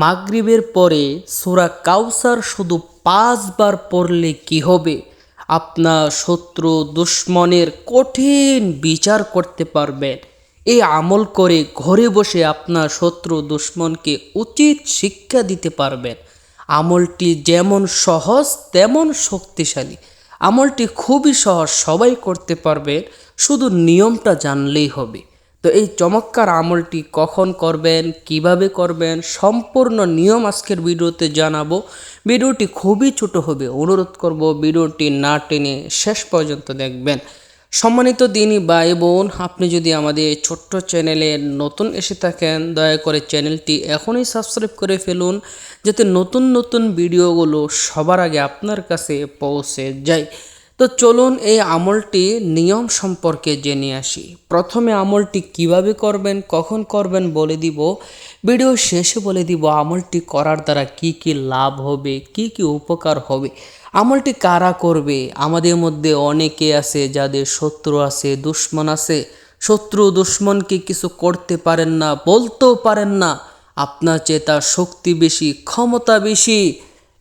মাগরিবের পরে সুরা কাউসার শুধু পাঁচবার পড়লে কি হবে? আপনার শত্রু দুশ্মনের কঠিন বিচার করতে পারবেন এই আমল করে ঘরে বসে আপনার শত্রু দুশ্মনকে উচিত শিক্ষা দিতে পারবেন আমলটি যেমন সহজ, তেমন শক্তিশালী। আমলটি খুবই সহজ, সবাই করতে পারবে। শুধু নিয়মটা জানলেই হবে। তো এই চমৎকার আমলটি কখন করবেন, কীভাবে করবেন, সম্পূর্ণ নিয়ম আজকের ভিডিওতে জানাব। ভিডিওটি খুবই ছোট হবে, অনুরোধ করব ভিডিওটি না টেনে শেষ পর্যন্ত দেখবেন। সম্মানিত দিনী ভাই বোন, আপনি যদি আমাদের ছোট্ট চ্যানেলে নতুন এসে থাকেন, দয়া করে চ্যানেলটি এখনই সাবস্ক্রাইব করে ফেলুন, যাতে নতুন নতুন ভিডিওগুলো সবার আগে আপনার কাছে পৌঁছে যায়। তো চলুন এই আমলটি নিয়ম সম্পর্কে জেনে আসি। প্রথমে আমলটি কীভাবে করবেন, কখন করবেন বলে দিব। ভিডিও শেষে বলে দিব আমলটি করার দ্বারা কি কি লাভ হবে, কি কি উপকার হবে। আমলটি কারা করবে? আমাদের মধ্যে অনেকে আছে যাদের শত্রু আছে, দুশ্মন আছে। শত্রু দুশ্মনকে কিছু করতে পারেন না, বলতেও পারেন না। আপনার চেয়ে তার শক্তি বেশি, ক্ষমতা বেশি।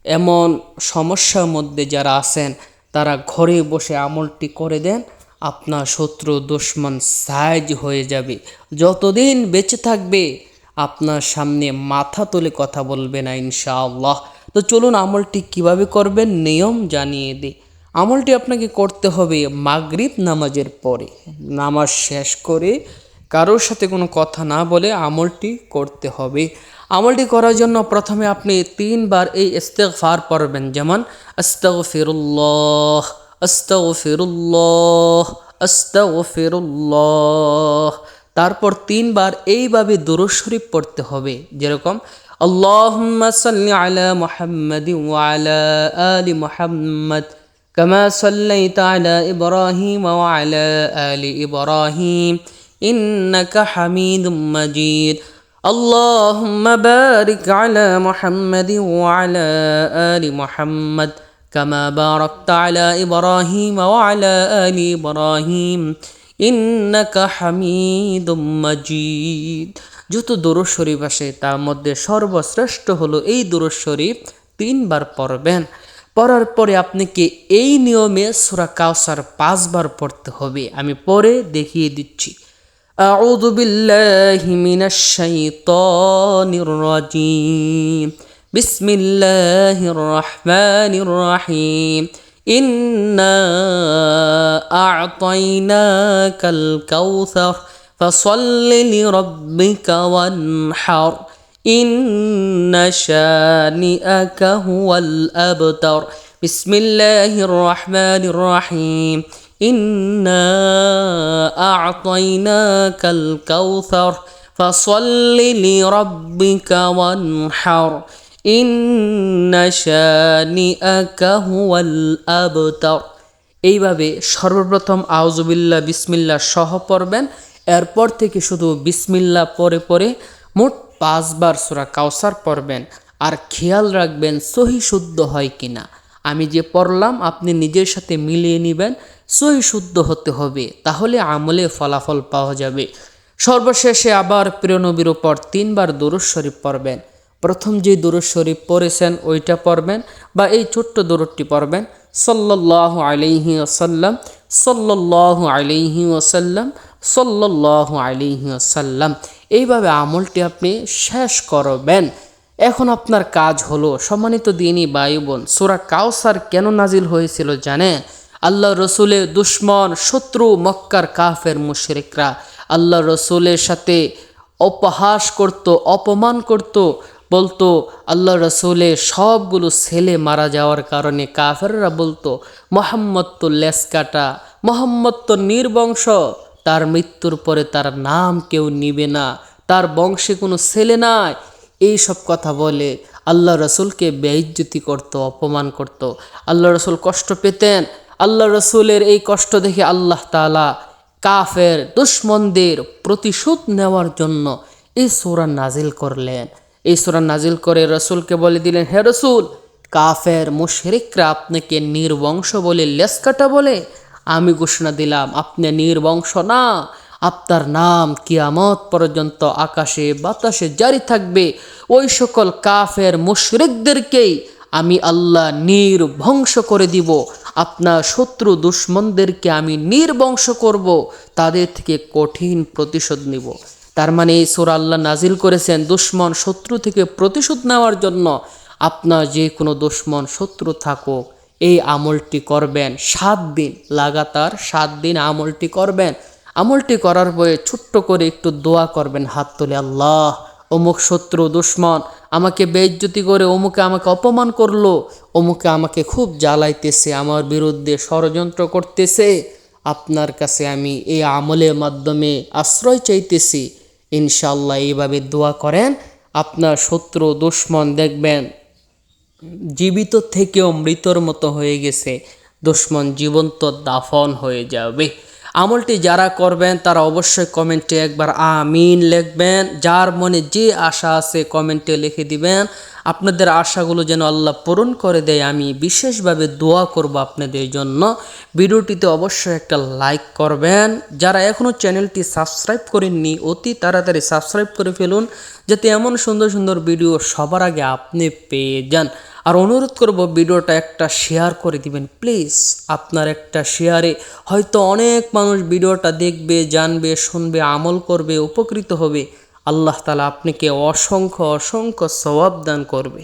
এমন সমস্যার মধ্যে যারা আছেন তারা ঘরে বসে আমলটি করে দেন, আপনার শত্রু দুশ্মন সাইজ হয়ে যাবে। যতদিন বেঁচে থাকবে, আপনার সামনে মাথা তুলে কথা বলবে না ইনশাআল্লাহ। তো চলুন আমলটি কীভাবে করবেন নিয়ম জানিয়ে দিই। আমলটি আপনাকে করতে হবে মাগরিব নামাজের পরে। নামাজ শেষ করে কারোর সাথে কোনো কথা না বলে আমলটি করতে হবে। আমলটি করার জন্য প্রথমে আপনি তিনবার এই ইস্তেকফার পড়বেন। যেমন আস্তফিরুল্লাহ আস্তফিরুল্লাহ আস্তফিরুল্লাহ তারপর তিনবার এইভাবে দুরুদ পড়তে হবে। যেরকম, আল্লাহুম্মা সাল্লি আলা মুহাম্মাদি ওয়া আলা আলি মুহাম্মাদ, কামা সাল্লাইতা আলা ইব্রাহিম ওয়া আলা আলি ইব্রাহিম, ইন্নাকা হামিদুম মাজিদ। اللهم بارك على محمد وعلى آل محمد كما باركت على إبراهيم وعلى آل إبراهيم إنك حميد مجيد যত দুরুদ শরীফ আসে তার মধ্যে সর্বশ্রেষ্ঠ হলো এই দুরুদ শরীফ তিনবার পড়বেন পড়ার পরে আপনাকে এই নিয়মে সুরা কাউসার পাঁচবার পড়তে হবে আমি পরে দেখিয়ে দিচ্ছি أعوذ بالله من الشيطان الرجيم. بسم الله الرحمن الرحيم. إنا أعطيناك الكوثر فصل لربك وانحر. إن شانئك هو الأبتر. بسم الله الرحمن الرحيم. إنا أعطيناك الكوثر فصل لربك وانحر إن شانئك هو الأبتر এইভাবে সর্বপ্রথম আউজুবিল্লা বিসমিল্লা সহ পড়বেন এরপর থেকে শুধু বিসমিল্লা পরে পরে মোট পাঁচবার সুরা কাউসার পড়বেন আর খেয়াল রাখবেন সহি শুদ্ধ হয় কিনা আমি যে পড়লাম আপনি নিজের সাথে মিলিয়ে নেবেন সহি শুদ্ধ হতে হবে, তাহলে আমলে ফলাফল পাওয়া যাবে। সর্বশেষে আবার প্রিয়নবীর উপর তিনবার দুরুদ শরীফ পড়বেন। প্রথম যে দুরুদ শরীফ পড়েছেন, ওইটা পড়বেন বা এই ছোট্ট দুরুদটি পড়বেন সল্লাহ আলিহি ওসাল্লাম সল্লাহ আলিহি ওসাল্লাম সল্লাহ আলিহি ওসাল্লাম এইভাবে আমলটি আপনি শেষ করবেন। এখন আপনার কাজ হলো, সম্মানিত দিনই বায়ু বোন, সুরা কাউসার কেন নাজিল হয়েছিল জানেন? আল্লাহ রসুলের দুশ্মন, শত্রু, মক্কার কাফের মুশরিকরা। আল্লাহ রসুলের সাথে অপহাস করত, অপমান করত, বলতো, আল্লাহ রসুলের সবগুলো ছেলে মারা যাওয়ার কারণে কাফেররা বলতো, মোহাম্মদ তো লেস কাটা মোহাম্মদ তো নির্বংশ, তার মৃত্যুর পরে তার নাম কেউ নিবে না, তার বংশে কোনো ছেলে নাই। এই সব কথা বলে আল্লাহ রসুলকে বেইজ্জতি করত, অপমান করত। আল্লাহ রসুল কষ্ট পেতেন আল্লাহ রসুলের এই কষ্ট দেখে আল্লাহ তালা কাফের দুশ্মনদের প্রতিশোধ নেওয়ার জন্য এই সোরা নাজিল করলেন। এই সোরা নাজিল করে রসুলকে বলে দিলেন, হে রসুল, কাফের মুশরিকরা আপনাকে নির্বংশ বলে লেসকাটা বলে। আমি ঘোষণা দিলাম, আপনি নির্বংশ না। আপনার নাম কিয়ামত পর্যন্ত আকাশে, বাতাসে জারি থাকবে। ওই সকল কাফের মুশরিকদেরকেই আমি আল্লাহ নির্বংশ করে দিব। আপনার শত্রু দুশ্মনদেরকে আমি নির্বংশ করব, তাদের থেকে কঠিন প্রতিশোধ নিব। তার মানে এই সুরা আল্লাহ নাজিল করেছেন, দুশ্মন শত্রু থেকে প্রতিশোধ নেওয়ার জন্য আপনার যে কোনো দুশ্মন শত্রু থাকুক, এই আমলটি করবেন সাত দিন, লাগাতার সাত দিন আমলটি করবেন। আমলটি করার পরে ছোট্ট করে একটু দোয়া করবেন হাত তুলে, আল্লাহ, অমুক শত্রু দুশ্মন আমাকে বেইজ্জতি করে, অমুকে আমাকে অপমান করল, অমুকে আমাকে খুব জ্বালাইতেছে, আমার বিরুদ্ধে ষড়যন্ত্র করতেছে। আপনার কাছে আমি এই আমলের মাধ্যমে আশ্রয় চাইতেছি। ইনশাল্লাহ এইভাবে দোয়া করেন, আপনার শত্রু, দুশ্মন দেখবেন, জীবিত থেকেও মৃতর মতো হয়ে গেছে। দুশ্মন জীবন্ত দাফন হয়ে যাবে। আমলটি যারা করবেন, তারা অবশ্যই কমেন্টে একবার আমিন লিখবেন। যার মনে যে আশা আছে, কমেন্টে লিখে দিবেন। আপনাদের আশাগুলো যেন আল্লাহ পূরণ করে দেয়। আমি বিশেষভাবে দোয়া করব আপনাদের জন্য। ভিডিওটিতে অবশ্যই একটা লাইক করবেন। যারা এখনও চ্যানেলটি সাবস্ক্রাইব করেননি, অতি তাড়াতাড়ি সাবস্ক্রাইব করে ফেলুন, যাতে এমন সুন্দর সুন্দর ভিডিও সবার আগে আপনি পেয়ে যান। আর অনুরোধ করব ভিডিওটা একটা শেয়ার করে দিবেন। প্লিজ আপনার একটা শেয়ারে হয়তো অনেক মানুষ ভিডিওটা দেখবে, জানবে, শুনবে, আমল করবে, উপকৃত হবে। আল্লাহ তালা আপনাকে অসংখ্য অসংখ্য সবাব দান করবে।